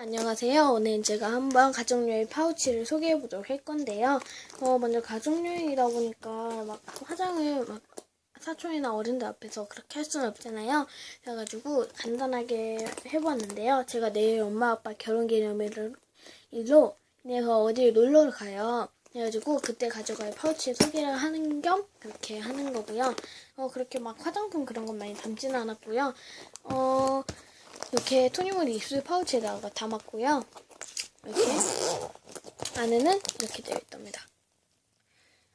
안녕하세요. 오늘 제가 한번 가족여행 파우치를 소개해 보도록 할 건데요. 어, 먼저 가족여행이다 보니까 막 화장을 막 사촌이나 어른들 앞에서 그렇게 할 수는 없잖아요. 그래가지고 간단하게 해보았는데요. 제가 내일 엄마 아빠 결혼 기념일로 내서 어디 놀러를 가요. 그래가지고 그때 가져갈 파우치 소개를 하는 겸 그렇게 하는 거고요. 어, 그렇게 막 화장품 그런 것 많이 담지는 않았고요. 어, 이렇게 토니모리 입술 파우치에다가 담았고요. 이렇게 안에는 이렇게 되어 있답니다.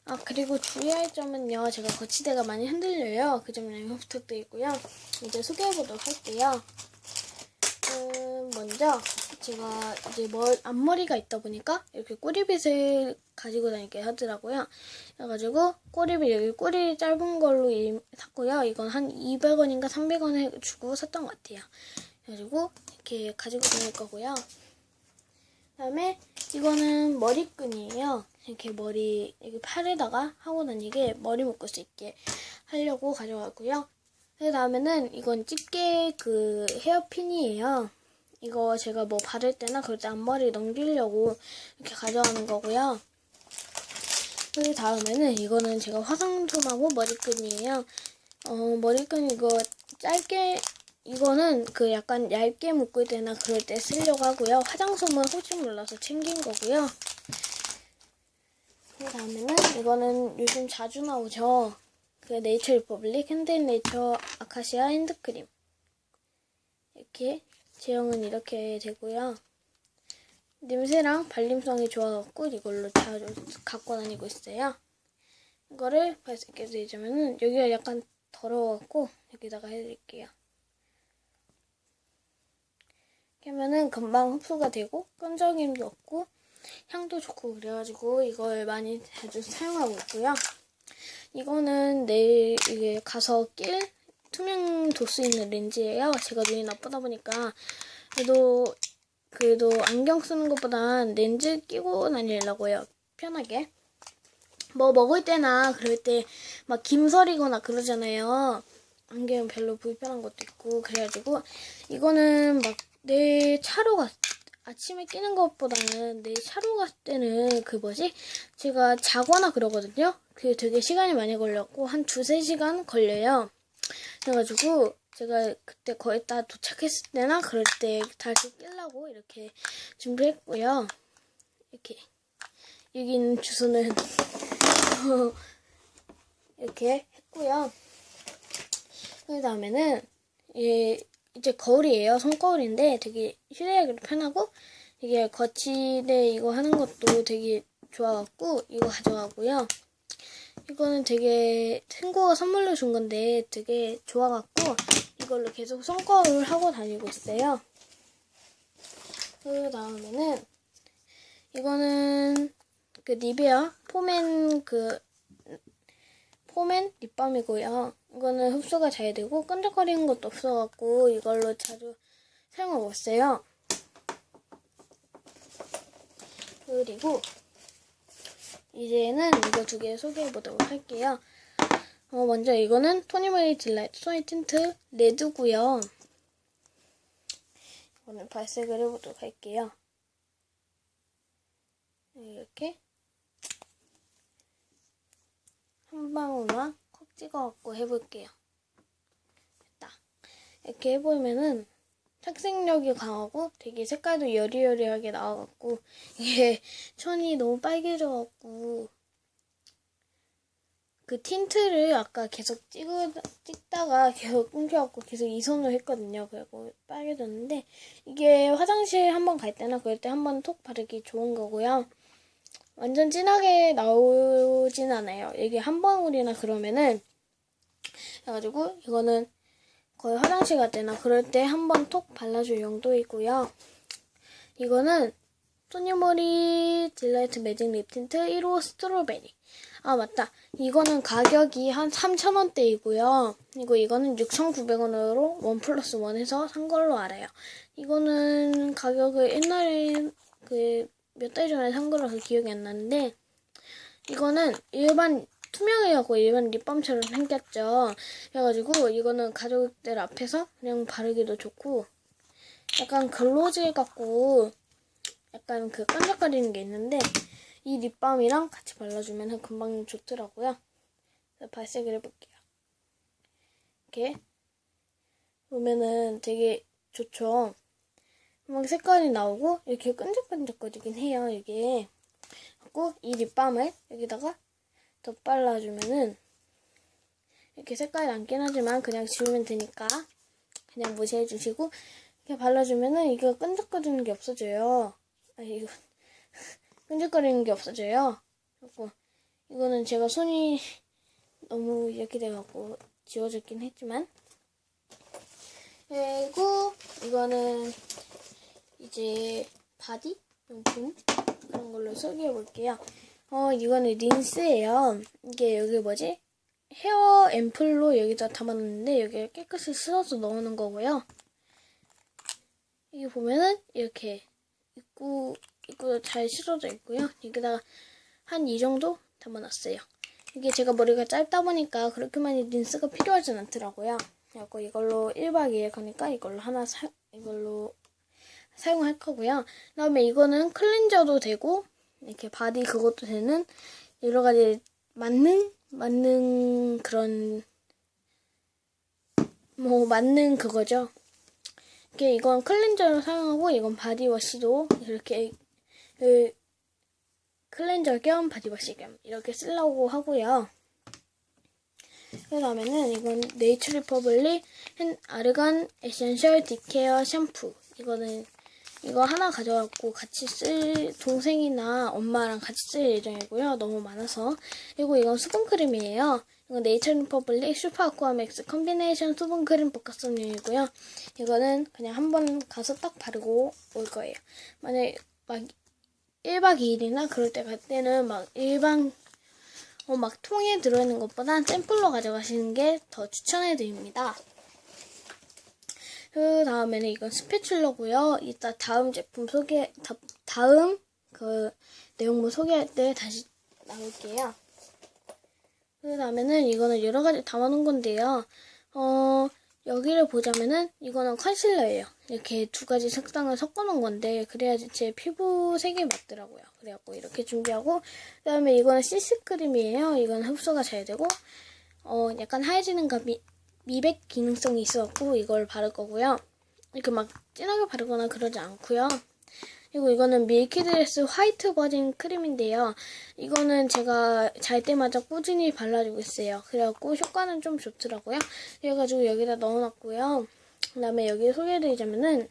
아 그리고 주의할 점은요. 제가 거치대가 많이 흔들려요. 그 점 양해 부탁드리고요. 이제 소개해보도록 할게요. 음, 먼저 제가 이제 머, 앞머리가 있다 보니까 이렇게 꼬리빗을 가지고 다니게 하더라고요. 그래가지고 꼬리빗 여기 꼬리 짧은 걸로 이- 샀고요. 이건 한 200원인가 300원 주고 샀던 것 같아요. 그래가지고 이렇게 가지고 다닐 거고요. 그다음에 이거는 머리끈이에요. 이렇게 머리 여기 팔에다가 하고 다니게 머리 묶을 수 있게 하려고 가져왔고요. 그 다음에는 이건 집게 그 헤어핀이에요. 이거 제가 뭐 바를 때나 그럴 때 앞머리 넘기려고 이렇게 가져가는 거고요. 그 다음에는 이거는 제가 화장솜하고 머리끈이에요. 어, 머리끈 이거 짧게 이거는 그 약간 얇게 묶을 때나 그럴 때 쓰려고 하고요. 화장솜은 혹시 몰라서 챙긴 거고요. 그 다음에는 이거는 요즘 자주 나오죠. 그 네이처 리퍼블릭 핸드인 네이처 아카시아 핸드크림. 이렇게 제형은 이렇게 되고요. 냄새랑 발림성이 좋아갖고 이걸로 자주 갖고 다니고 있어요. 이거를 발색해서 해주면은 여기가 약간 더러워갖고 여기다가 해드릴게요. 이렇게 하면은 금방 흡수가 되고 끈적임도 없고 향도 좋고 그래가지고 이걸 많이 자주 사용하고 있고요. 이거는 내일 이게 가서 낄 투명 도수 있는 렌즈예요. 제가 눈이 나쁘다 보니까 그래도 그래도 안경 쓰는 것보단 렌즈 끼고 다니려고요. 편하게. 뭐 먹을 때나 그럴 때 막 김설이거나 그러잖아요. 안경 별로 불편한 것도 있고 그래가지고 이거는 막 내 차로 갔 아침에 끼는 것보다는 내 차로 갔을 때는 그 뭐지 제가 자거나 그러거든요. 그게 되게 시간이 많이 걸렸고 한 두세 시간 걸려요. 그래가지고 제가 그때 거의 다 도착했을 때나 그럴 때 다시 끼려고 이렇게 준비했고요. 이렇게 여기 있는 주소는 이렇게 했고요. 그 다음에는 예, 이제 거울이에요. 손거울인데 되게 휴대하기도 편하고 이게 거치대 이거 하는 것도 되게 좋아갖고 이거 가져가고요. 이거는 되게 친구가 선물로 준 건데 되게 좋아갖고 이걸로 계속 손거울 하고 다니고 있어요. 그 다음에는 이거는 그 니베아 포맨 그 포맨 립밤이고요. 이거는 흡수가 잘 되고 끈적거리는 것도 없어갖고 이걸로 자주 사용하고 있어요. 그리고 이제는 이거 두 개 소개해 보도록 할게요. 어, 먼저 이거는 토니메이 딜라이트 소니 틴트 레드고요. 이거는 발색을 해보도록 할게요. 이렇게 한 방울만 콕 찍어갖고 해볼게요. 됐다. 이렇게 해보면은 착색력이 강하고 되게 색깔도 여리여리하게 나와갖고 이게 천이 너무 빨개져갖고 그 틴트를 아까 계속 찍으, 찍다가 계속 끊겨갖고 계속 이 손으로 했거든요. 그리고 빨개졌는데 이게 화장실 한번 갈 때나 그럴 때 한번 톡 바르기 좋은 거고요. 완전 진하게 나오진 않아요. 이게 한 방울이나 그러면은 그래가지고 이거는 거의 화장실 갈 때나 그럴 때 한 번 톡 발라줄 용도이고요. 이거는 토니모리 딜라이트 매직 립 틴트 1호 스트로베리. 아 맞다. 이거는 가격이 한 3,000원대이고요. 이거 이거는 6,900원으로 원 플러스 원 해서 산 걸로 알아요. 이거는 가격을 옛날에 그 몇 달 전에 산 거라서 기억이 안 나는데 이거는 일반 투명해갖고 일반 립밤처럼 생겼죠. 그래가지고 이거는 가족들 앞에서 그냥 바르기도 좋고 약간 글로즈 같고 약간 그 끈적거리는 게 있는데 이 립밤이랑 같이 발라주면 금방 좋더라고요. 그래서 발색을 해볼게요. 이렇게 보면은 되게 좋죠. 막 색깔이 나오고 이렇게 끈적끈적거리긴 해요. 이게 그리고 이 립밤을 여기다가 더 발라주면은 이렇게 색깔이 남긴 하지만 그냥 지우면 되니까 그냥 무시해 주시고 이렇게 발라주면은 이거 끈적거리는 게 없어져요. 아 이거 끈적거리는 게 없어져요. 그리고 이거는 제가 손이 너무 이렇게 돼갖고 지워졌긴 했지만 그리고 이거는 이제 바디 용품 그런 걸로 소개해 볼게요. 어 이거는 린스예요. 이게 여기 뭐지? 헤어 앰플로 여기다 담아놨는데 여기 깨끗이 쓸어서 넣는 거고요. 이게 보면은 이렇게 입구 입구 잘 실어져 있고요. 여기다가 한 이 정도 담아놨어요. 이게 제가 머리가 짧다 보니까 그렇게 많이 린스가 필요하진 않더라고요. 그래갖고 이걸로 1박 2일 가니까 이걸로 하나 사 이걸로 사용할 거고요. 그 다음에 이거는 클렌저도 되고 이렇게 바디 그것도 되는 여러 가지 맞는 맞는 그런 뭐 맞는 그거죠. 이게 이건 클렌저로 사용하고 이건 바디워시도 이렇게 그 클렌저 겸 바디워시 겸 이렇게 쓰려고 하고요. 그 다음에는 이건 네이처 리퍼블릭 헨 아르간 에센셜 디케어 샴푸 이거는 이거 하나 가져갖고 같이 쓸 동생이나 엄마랑 같이 쓸 예정이고요. 너무 많아서 그리고 이건 수분크림이에요. 이건 네이처 리퍼블릭 슈퍼 아쿠아맥스 컨비네이션 수분크림 복합성용이고요. 이거는 그냥 한 번 가서 딱 바르고 올 거예요. 만약에 막 1박 2일이나 그럴 때 갈 때는 막 일반 어, 막 통에 들어있는 것보단 샘플로 가져가시는 게 더 추천해 드립니다. 그 다음에는 이건 스패출러고요. 이따 다음 제품 소개 다, 다음 그 내용물 소개할 때 다시 나올게요. 그 다음에는 이거는 여러 가지 담아놓은 건데요. 어 여기를 보자면은 이거는 컨실러예요. 이렇게 두 가지 색상을 섞어놓은 건데 그래야지 제 피부 색이 맞더라고요. 그래갖고 이렇게 준비하고 그 다음에 이거는 CC 크림이에요. 이건 흡수가 잘 되고 어 약간 하얘지는 감이 미백 기능성이 있어갖고 이걸 바를 거고요. 이렇게 막 진하게 바르거나 그러지 않고요. 그리고 이거는 밀키드레스 화이트 버진 크림인데요. 이거는 제가 잘 때마다 꾸준히 발라주고 있어요. 그래갖고 효과는 좀 좋더라고요. 그래가지고 여기다 넣어놨고요. 그 다음에 여기 소개해드리자면은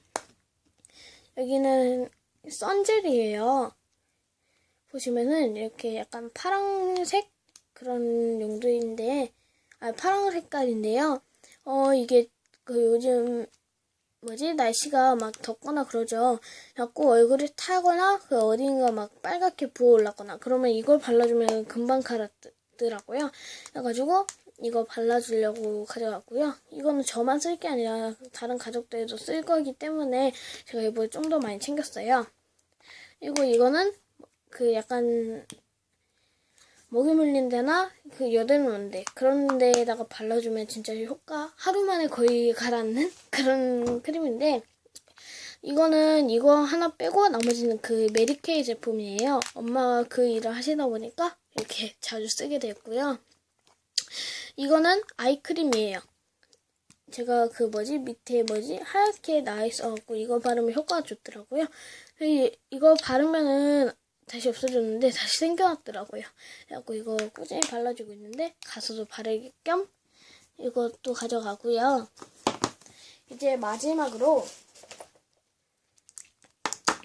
여기는 선젤이에요. 보시면은 이렇게 약간 파랑색 그런 용도인데 아 파랑 색깔인데요. 어 이게 그 요즘 뭐지 날씨가 막 덥거나 그러죠. 자꾸 얼굴이 타거나 그 어딘가 막 빨갛게 부어올랐거나 그러면 이걸 발라주면 금방 가라더라고요. 그래가지고 이거 발라주려고 가져갔고요. 이거는 저만 쓸 게 아니라 다른 가족들도 쓸 거기 때문에 제가 이번에 좀 더 많이 챙겼어요. 그리고 이거는 그 약간 목이 물린 데나 그 여드름 온데 그런 데에다가 발라주면 진짜 효과 하루 만에 거의 가라앉는 그런 크림인데 이거는 이거 하나 빼고 나머지는 그 메리케이 제품이에요. 엄마가 그 일을 하시다 보니까 이렇게 자주 쓰게 됐고요. 이거는 아이크림이에요. 제가 그 뭐지 밑에 뭐지 하얗게 나 있어갖고 이거 바르면 효과가 좋더라고요. 이- 이거 바르면은 다시 없어졌는데 다시 생겨났더라고요. 그래갖고 이거 꾸준히 발라주고 있는데 가서도 바르기 겸 이것도 가져가고요. 이제 마지막으로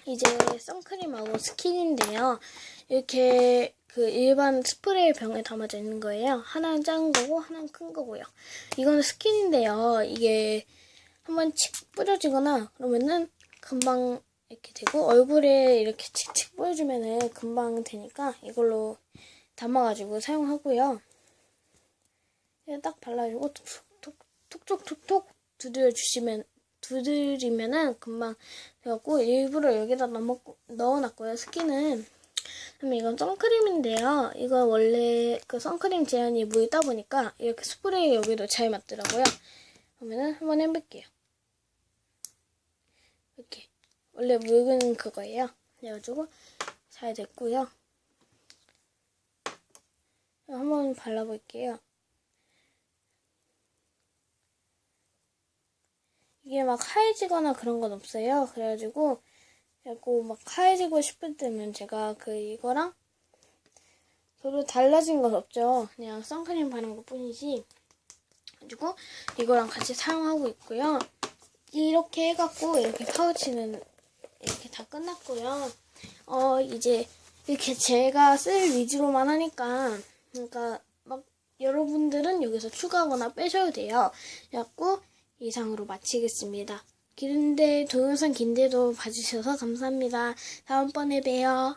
이제 선크림하고 스킨인데요. 이렇게 그 일반 스프레이 병에 담아져 있는 거예요. 하나는 작은 거고 하나는 큰 거고요. 이거는 스킨인데요. 이게 한번 칙 뿌려지거나 그러면은 금방 이렇게 되고 얼굴에 이렇게 칙칙 뿌려주면은 금방 되니까 이걸로 담아가지고 사용하고요. 딱 발라주고 톡톡톡 톡톡톡 두드려 주시면 두드리면은 금방 돼갖고 일부러 여기다 넣어, 넣어놨고요. 스킨은 그다음에 이건 선크림인데요. 이거 원래 그 선크림 제한이 물다 보니까 이렇게 스프레이 여기도 잘 맞더라고요. 그러면은 한번 해볼게요. 이렇게 원래 묽은 그거예요. 그래가지고 잘 됐고요. 한번 발라볼게요. 이게 막 하얘지거나 그런 건 없어요. 그래가지고 그래갖고 막 하얘지고 싶을 때면 제가 그 이거랑 별로 달라진 건 없죠. 그냥 선크림 바른 것 뿐이지. 그리고 이거랑 같이 사용하고 있고요. 이렇게 해갖고 이렇게 파우치는 다 끝났고요. 어 이제 이렇게 제가 쓸 위주로만 하니까 그러니까 막 여러분들은 여기서 추가하거나 빼셔도 돼요. 그래갖고 이상으로 마치겠습니다. 긴데 동영상 긴데도 봐주셔서 감사합니다. 다음번에 봬요.